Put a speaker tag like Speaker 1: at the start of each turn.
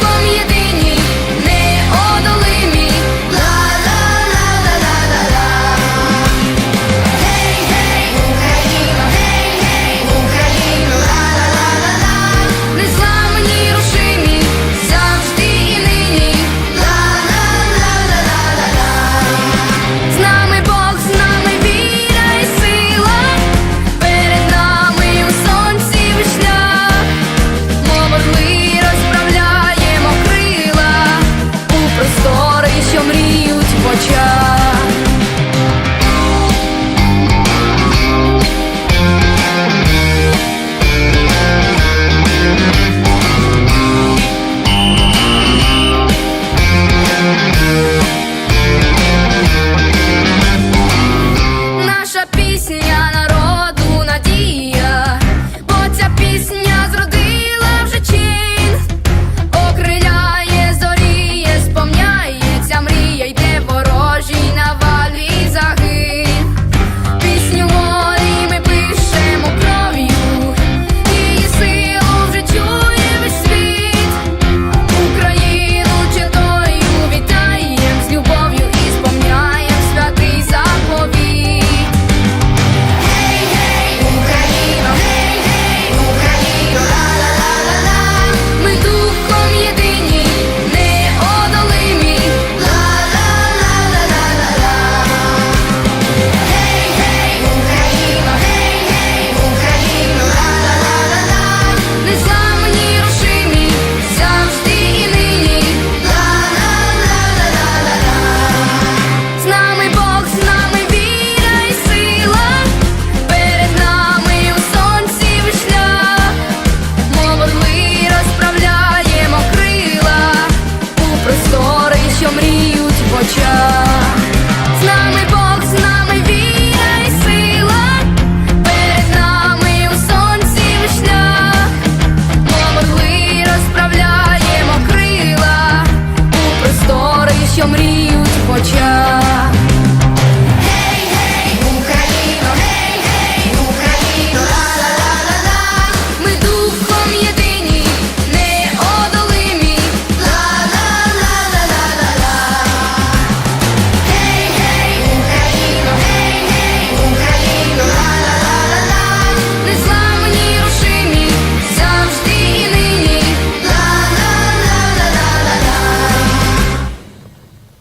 Speaker 1: for me. Що мріють в очах.